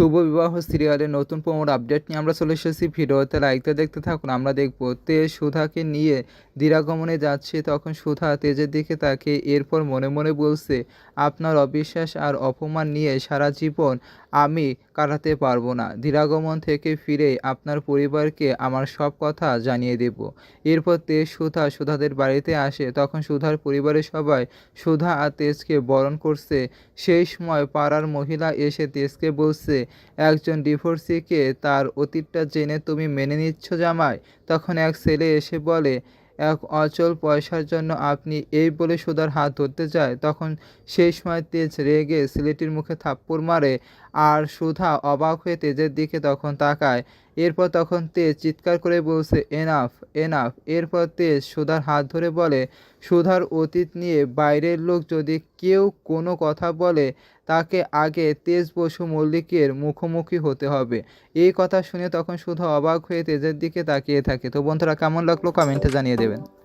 শুভ বিবাহ সিরিয়ালের নতুন প্রমোর আপডেট নিয়ে আমরা চলে এসেছি। ভিডিওতে লাইকতে দেখতে থাকুন, আমরা দেখব। তেজ সুধাকে নিয়ে দিরাগমনে যাচ্ছে, তখন সুধা তেজের দিকে তাকে এরপর মনে মনে বলছে, আপনার অবিশ্বাস আর অপমান নিয়ে সারা জীবন আমি কাটাতে পারব না। দিরাগমন থেকে ফিরে আপনার পরিবারকে আমার সব কথা জানিয়ে দেব। এরপর তেজ সুধা সুধাদের বাড়িতে আসে, তখন সুধার পরিবারের সবাই সুধা আর তেজকে বরণ করছে। সেই সময় পাড়ার মহিলা এসে তেজকে বলছে একজন ডিভোর্সিকে তার অতীতটা জেনে তুমি মেনে নিচ্ছ জামাই। তখন এক ছেলে এসে বলে, এক অচল পয়সার জন্য আপনি এই বলে সুধার হাত ধরতে যায়? তখন সেই সময় তেজ রেগে ছেলেটির মুখে থাপ্পড় মারে আর সুধা অবাক হয়ে তেজের দিকে তখন তাকায়। এরপর তখন তেজ চিৎকার করে বলছে, এনাফ এনাফ। এরপর তেজ সুধার হাত ধরে বলে, সুধার অতীত নিয়ে বাইরের লোক যদি কেউ কোনো কথা বলে, তাকে আগে তেজ বসু মল্লিকের মুখোমুখি হতে হবে। এই কথা শুনে তখন সুধা অবাক হয়ে তেজের দিকে তাকিয়ে থাকে। তো বন্ধুরা, কেমন লাগল কমেন্টে জানিয়ে দেবেন।